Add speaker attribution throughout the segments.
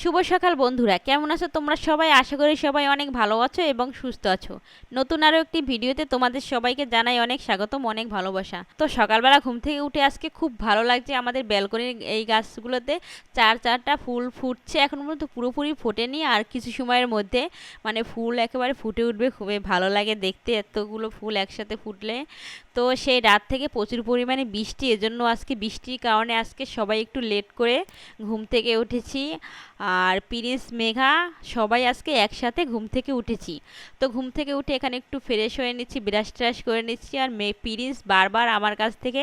Speaker 1: শুভ সকাল বন্ধুরা। কেমন আছো তোমরা সবাই? আশা করি সবাই অনেক ভালো আছো এবং সুস্থ আছো। নতুন আরও একটি ভিডিওতে তোমাদের সবাইকে জানাই অনেক স্বাগতম, অনেক ভালোবাসা। তো সকালবেলা ঘুম থেকে উঠে আজকে খুব ভালো লাগছে আমাদের ব্যালকনির এই গাছগুলোতে। চার চারটা ফুল ফুটছে এখন পর্যন্ত, পুরোপুরি ফোটেনি আর কিছু সময়ের মধ্যে মানে ফুল একেবারে ফুটে উঠবে, খুবই ভালো লাগে দেখতে। এতগুলো ফুল একসাথে ফুটলে তো সেই রাত থেকে প্রচুর পরিমাণে বৃষ্টি, এজন্য আজকে বৃষ্টির কারণে আজকে সবাই একটু লেট করে ঘুম থেকে উঠেছি। আর প্রিন্স, মেঘা সবাই আজকে একসাথে ঘুম থেকে উঠেছি। তো ঘুম থেকে উঠে এখানে একটু ফ্রেশ হয়ে নিচ্ছি ব্রাশ ট্রাশ করে নিচ্ছি আর মে, প্রিন্স বারবার আমার কাছ থেকে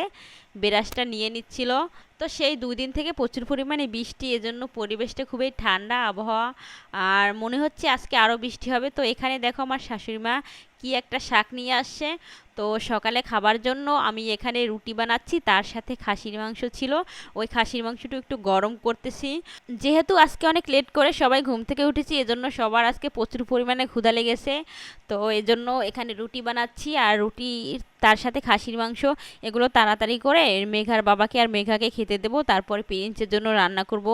Speaker 1: ব্রাশটা নিয়ে নিচ্ছিল। তো সেই দুই দিন থেকে প্রচুর পরিমাণে বৃষ্টি, এজন্য পরিবেশটা খুবই ঠান্ডা আবহাওয়া। আর মনে হচ্ছে আজকে আরও বৃষ্টি হবে। তো এখানে দেখো আমার শাশুড়ি মা কি একটা শাক নিয়ে আসছে। তো সকালে খাবার জন্য আমি এখানে রুটি বানাচ্ছি, তার সাথে খাসির মাংস ছিল। ওই খাসির মাংসটা একটু গরম করতেছি। যেহেতু আজকে অনেক লেট করে সবাই ঘুম থেকে উঠেছি, এজন্য সবার আজকে প্রচুর পরিমাণে ক্ষুধা লেগেছে। তো এজন্য এখানে রুটি বানাচ্ছি আর রুটি, তার সাথে খাসির মাংস, এগুলো তাড়াতাড়ি করে মেঘার বাবাকে আর মেঘাকে খেতে দেবো, তারপরে প্রিন্সের জন্য রান্না করব।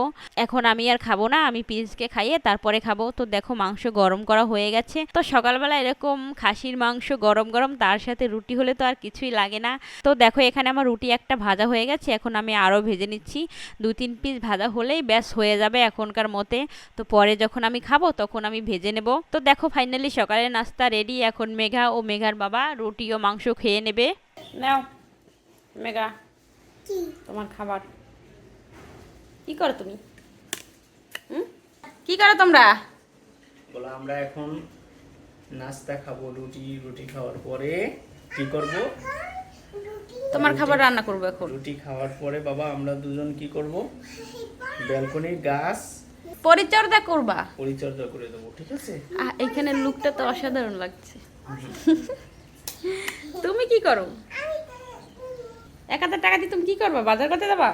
Speaker 1: এখন আমি আর খাব না, আমি প্রিন্সকে খাইয়ে তারপরে খাব। তো দেখো মাংস গরম করা হয়ে গেছে। তো সকালবেলা এরকম খাসির মাংস গরম গরম, তার সাথে রুটি হলে তো আর কিছুই লাগে না। তো দেখো এখানে আমার রুটি একটা ভাজা হয়ে গেছে এখন আমি আরও ভেজে নিচ্ছি। দু তিন পিস ভাজা হলেই ব্যাস হয়ে যাবে এখনকার মতে। তো পরে যখন আমি খাব তখন আমি ভেজে নেব। তো দেখো ফাইনালি সকালের নাস্তা রেডি এখন মেঘা ও মেঘার বাবা রুটি ও মাংস খেয়ে নেবে। নাও মেঘা তোমার খাবার। কি করো তুমি? কি করো তোমরা?
Speaker 2: বলো আমরা এখন নাস্তা খাব রুটি রুটি খাওয়ার পরে। কি করব?
Speaker 1: তোমার খাবার রান্না করব এখন।
Speaker 2: রুটি খাওয়ার পরে বাবা আমরা দুজন কি করব? ব্যালকনির গাছ।
Speaker 1: পরিচর্যা করবা?
Speaker 2: পরিচর্যা করে দেবো ঠিক আছে?
Speaker 1: এখানে লুকটা তো অসাধারণ লাগছে। তুমি কি করো? এক হাজার টাকা দিয়ে তুমি কি করবা? বাজার করতে যাবা?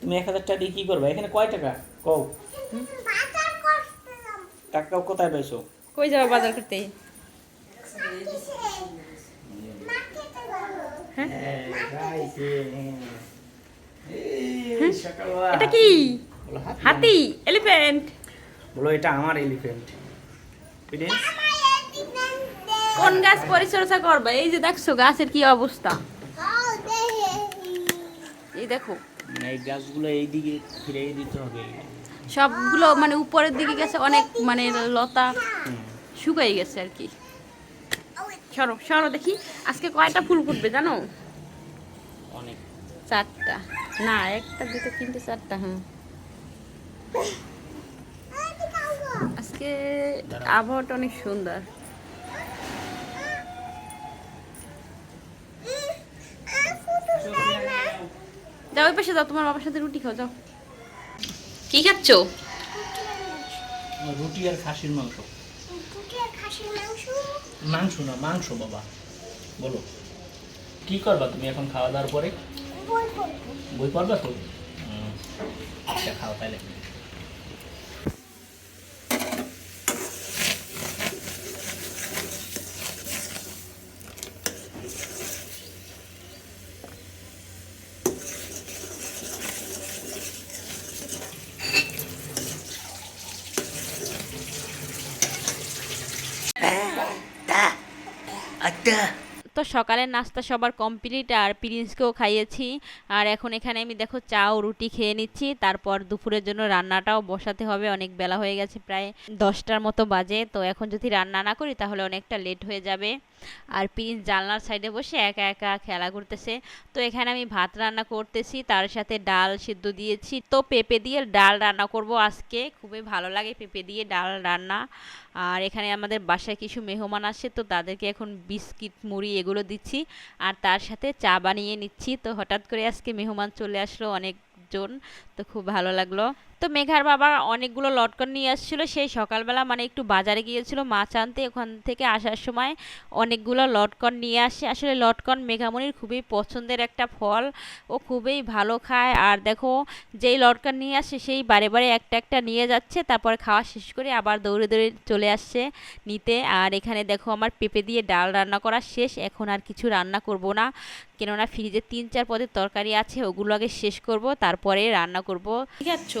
Speaker 2: তুমি এক হাজার টাকা দিয়ে কি করবে? এখানে কয় টাকা? কও। টাকা কোথায় পাইছো?
Speaker 1: কই যাবা বাজার করতে
Speaker 2: হ্যাঁ, গাইছে, হ্যাঁ। এই, সকালবেলা।
Speaker 1: এটা কি?
Speaker 2: হাতি?
Speaker 1: হাতি এলিফ্যান্ট।
Speaker 2: বলো এটা আমার এলিফ্যান্ট।
Speaker 1: কোন গাছ পরিচর্যা করবা? এই যে দেখছ গাছের কি অবস্থা? এই দেখো।
Speaker 2: এই গাছগুলো এই দিকে ফিরে দিতে হবে।
Speaker 1: সবগুলো মানে উপরের দিকে গেছে অনেক মানে লতা। শুকাই গেছে আর কি। সরো সরো দেখি। আজকে কয়টা ফুল ফুটবে জানো?
Speaker 2: অনেক।
Speaker 1: চারটা। না একটা দুটো তিনটে চারটা হুম আজকে আবহাওয়াটা অনেক সুন্দর। যাও ওই পাশে যাও তোমার বাবার সাথে রুটি খাও যাও। কি খাচ্ছ?
Speaker 2: রুটি আর খাসির মাংস। মাংস। না মাংস বাবা। বলো কি করবা তুমি এখন খাওয়া দাওয়ার পরে? বই পড়বা। তো? আচ্ছা খাও তাহলে।
Speaker 1: তো সকালের নাস্তা সবার কমপ্লিট আর প্রিন্সকেও খাইয়েছি। আর এখন এখানে আমি দেখো চা ও রুটি খেয়ে নিচ্ছি। তারপর দুপুরের জন্য রান্নাটাও বসাতে হবে। অনেক বেলা হয়ে গেছে প্রায় দশটার মতো বাজে। তো এখন যদি রান্না না করি তাহলে অনেকটা লেট হয়ে যাবে। আর প্রিন্স জানলার সাইডে বসে একা একা খেলা করতেছে। তো এখানে আমি ভাত রান্না করতেছি, তার সাথে ডাল সিদ্ধ দিয়েছি। তো পেঁপে দিয়ে ডাল রান্না করব আজকে, খুবই ভালো লাগে পেঁপে দিয়ে ডাল রান্না। আর এখানে আমাদের বাসায় কিছু মেহমান আসে, তো তাদেরকে এখন বিস্কিট, মুড়ি এগুলো দিচ্ছি। আর তার সাথে চা বানিয়ে নিচ্ছি, তো হঠাৎ করে আজকে মেহমান চলে আসলো অনেকজন, তো খুব ভালো লাগল। তো মেঘার বাবা অনেকগুলো লটকন নিয়ে আসছিল। সেই সকালবেলা মানে একটু বাজারে গিয়েছিল মাছ আনতে। ওখান থেকে আসার সময় অনেকগুলো লটকন নিয়ে আসে। আসলে লটকন মেঘামণির খুবই পছন্দের একটা ফল। ও খুবই ভালো খায়। আর দেখো, যেই লটকন নিয়ে আসে সেই বারে বারে একটা একটা নিয়ে যাচ্ছে। তারপর খাওয়া শেষ করে আবার দৌড়ে দৌড়ে চলে আসছে নিতে। আর এখানে দেখো, আমার পেঁপে দিয়ে ডাল রান্না করা শেষ। এখন আর কিছু রান্না করব না। কেননা ফ্রিজে তিন চার পদের তরকারি আছে। ওগুলো আগে শেষ করব, তারপরে রান্না করব। ঠিক আছে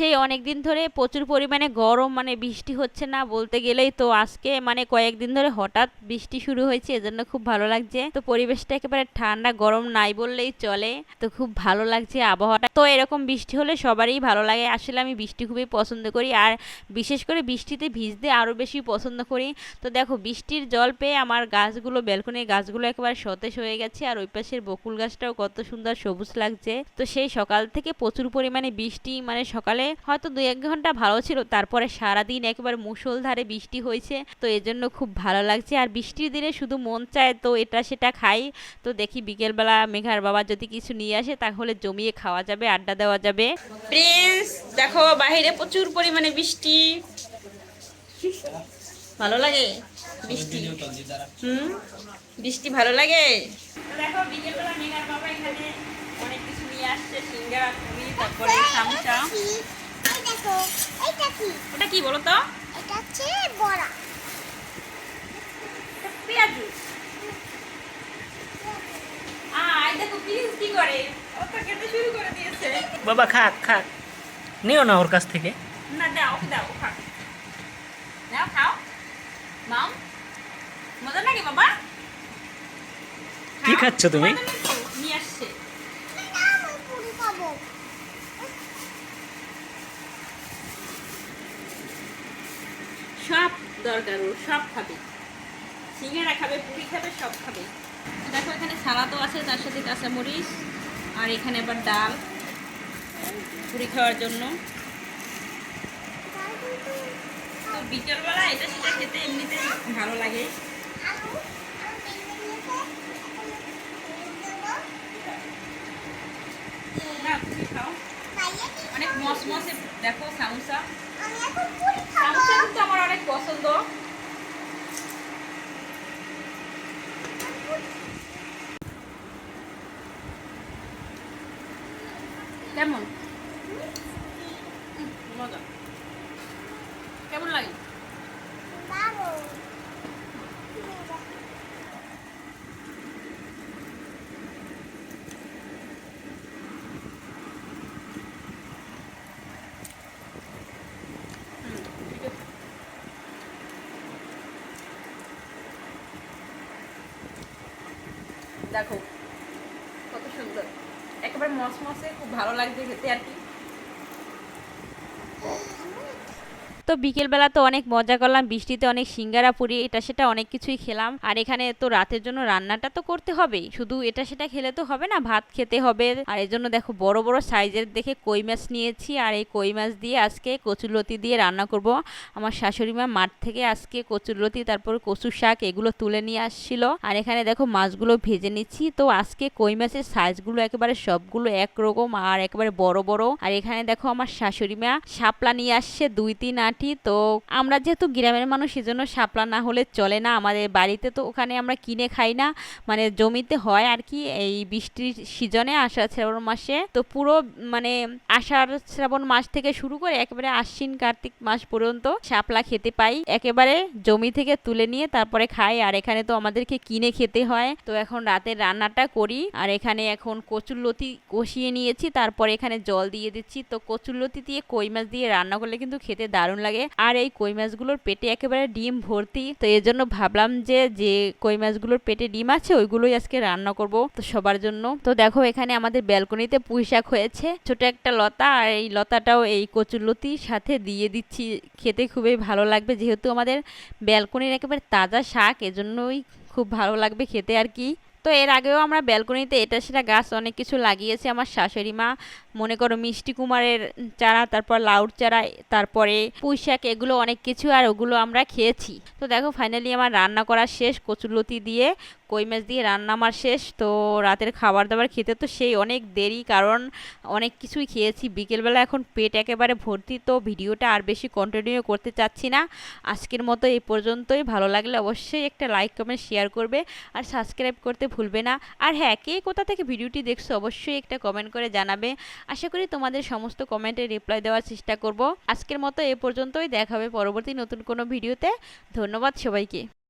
Speaker 1: সেই অনেক দিন ধরে প্রচুর পরিমাণে গরম মানে বৃষ্টি হচ্ছে না বলতে গেলেই তো আজকে মানে কয়েকদিন ধরে হঠাৎ বৃষ্টি শুরু হয়েছে, এজন্য খুব ভালো লাগছে। তো পরিবেশটা একেবারে ঠান্ডা, গরম নাই বললেই চলে। তো খুব ভালো লাগছে আবহাওয়াটা। তো এরকম বৃষ্টি হলে সবারই ভালো লাগে। আসলে আমি বৃষ্টি খুবই পছন্দ করি। আর বিশেষ করে বৃষ্টিতে ভিজতে আরও বেশি পছন্দ করি। তো দেখো, বৃষ্টির জল পেয়ে আমার গাছগুলো, ব্যালকনির গাছগুলো একেবারে সতেজ হয়ে গেছে। আর ওই পাশের বকুল গাছটাও কত সুন্দর সবুজ লাগছে। তো সেই সকাল থেকে প্রচুর পরিমাণে বৃষ্টি মানে সকালে হয়তো দু এক ঘণ্টা ভালো ছিল তারপরে সারাদিন একেবারে মুষলধারে বৃষ্টি হয়েছে তো এজন্য খুব ভালো লাগছে। আর বৃষ্টির দিনে শুধু মন চায় তো এটা সেটা খাই। তো দেখি বিকেলবেলা মেঘার বাবা যদি কিছু নিয়ে আসে তাহলে জমিয়ে খাওয়া যাবে আড্ডা দেওয়া যাবে। প্রিন্স দেখো বাইরে প্রচুর পরিমাণে বৃষ্টি। ভালো লাগে বৃষ্টি? হুম? বৃষ্টি ভালো লাগে? দেখো বিকেলবেলা মেঘার বাবা এখানে অনেক কিছু নিয়ে আসছে সিঙ্গারা পুরি তারপরে
Speaker 3: এই দেখো এইটা কি?
Speaker 1: ওটা কি বলো তো?
Speaker 3: এটা হচ্ছে বড়া।
Speaker 1: পেঁয়াজু। আয় দেখো প্লিজ কি করে? ও তো খেতে শুরু করে দিয়েছে।
Speaker 2: বাবা খাক খাক। নিও না ওর কাছ থেকে।
Speaker 1: না দাও দাও দাও খাও। মাও মজা লাগে বাবা?
Speaker 2: কি। খাচ্ছ তুমি?
Speaker 1: তোমার জন্য তো নিয়ে আসছে
Speaker 3: না আমি পুরি খাব
Speaker 1: সব দরকার, ওর সব খাবে। সিঙ্গারা খাবে, পুরি খাবে, সব খাবে। দেখো, এখানে সালাদও আছে, তার সাথে কাঁচামরিচ, আর এখানে আবার ডাল পুরি খাওয়ার জন্য। তো বিকেলবেলা এটা সেটা খেতে এমনিতে ভালো লাগে। খাও। অনেক মস মসে দেখো সামোসা। সামোসা কিন্তু আমার অনেক পছন্দ কেমন হুম, মজা কেমন লাগে
Speaker 3: বাবু
Speaker 1: দেখো কত সুন্দর। একেবারে মস মসে খুব ভালো লাগছে খেতে আর কি। তো বিকেলবেলা তো অনেক মজা করলাম, বৃষ্টিতে অনেক সিঙ্গারা পুরি এটা সেটা অনেক কিছুই খেলাম। আর এখানে তো রাতের জন্য রান্নাটা তো করতে হবেই। শুধু এটা সেটা খেলে তো হবে না, ভাত খেতে হবে। আর এই জন্য দেখো বড় বড় সাইজের দেখে কই মাছ নিয়েছি, আর এই কই মাছ দিয়ে আজকে কচুরলতি দিয়ে রান্না করব। আমার শাশুড়ি মা মাঠ থেকে আজকে কচুরলতি, তারপর কচু শাক এগুলো তুলে নিয়ে আসছিল। আর এখানে দেখো মাছগুলো ভেজে নিচ্ছি। তো আজকে কই মাছের সাইজগুলো একেবারে সবগুলো একরকম আর একেবারে বড় বড়। আর এখানে দেখো আমার শাশুড়ি মা শাপলা নিয়ে আসছে, দুই, তিন আটি তো আমরা যেহেতু গ্রামের মানুষ সেজন্য শাপলা না হলে চলে না। আমাদের বাড়িতে তো ওখানে আমরা কিনে খাই না। মানে জমিতে হয় আর কি, এই বৃষ্টির সিজনে, আষাঢ় শ্রাবণ মাসে। তো পুরো মানে আষাঢ় শ্রাবণ মাস থেকে শুরু করে একেবারে আশ্বিন কার্তিক মাস পর্যন্ত শাপলা খেতে পাই। একেবারে জমি থেকে তুলে নিয়ে তারপরে খাই। আর এখানে তো আমাদেরকে কিনে খেতে হয়। তো এখন রাতের রান্নাটা করি। আর এখানে এখন কচুরলতি কষিয়ে নিয়েছি। তারপরে এখানে জল দিয়ে দিচ্ছি। তো কচুরলতি দিয়ে কই মাছ দিয়ে রান্না করলে কিন্তু খেতে দারুণ লাগে। আর এই কই মাছগুলোর পেটে একেবারে ডিম ভর্তি। তো এর জন্য ভাবলাম যে যে কই মাছগুলোর পেটে ডিম আছে, ওইগুলোই আজকে রান্না করব তো সবার জন্য। তো দেখো এখানে আমাদের ব্যালকনিতে পুঁই শাক হয়েছে। ছোট একটা লতা, আর এই লতাটাও এই কচুরলতির সাথে দিয়ে দিচ্ছি। খেতে খুবই ভালো লাগবে, যেহেতু আমাদের ব্যালকনির একেবারে তাজা শাক, এজন্যই খুব ভালো লাগবে খেতে আর কি। তো এর আগেও আমরা ব্যালকনিতে এটা সেটা গাছ অনেক কিছু লাগিয়েছি, আমার শাশুড়ি মা, মনে করো মিষ্টি কুমারের চারা, তারপর লাউর চারা, তারপরে পুঁই শাক, এগুলো অনেক কিছু আর ওগুলো আমরা খেয়েছি। তো দেখো ফাইনালি আমার রান্না করা শেষ, কচুরলতি দিয়ে, কই মাছ দিয়ে রান্না আমার শেষ। তো রাতের খাবার দাবার খেতে তো সেই অনেক দেরি, কারণ অনেক কিছুই খেয়েছি। বিকেলবেলা এখন পেট একেবারে ভর্তি, তো ভিডিওটা আর বেশি কন্টিনিউ করতে চাচ্ছি না। আজকের মতো এই পর্যন্তই, ভালো লাগলে অবশ্যই একটা লাইক কমেন্ট শেয়ার করবে। আর সাবস্ক্রাইব করতে ভুলবে না। আর হ্যাঁ কে কোথা থেকে ভিডিওটি দেখছ অবশ্যই একটা কমেন্ট করে জানাবে। আশা করি তোমাদের সমস্ত কমেন্টে রিপ্লাই দেওয়ার চেষ্টা করব। আজকের মতো এ পর্যন্তই। দেখা হবে পরবর্তী নতুন কোনো ভিডিওতে ধন্যবাদ সবাইকে।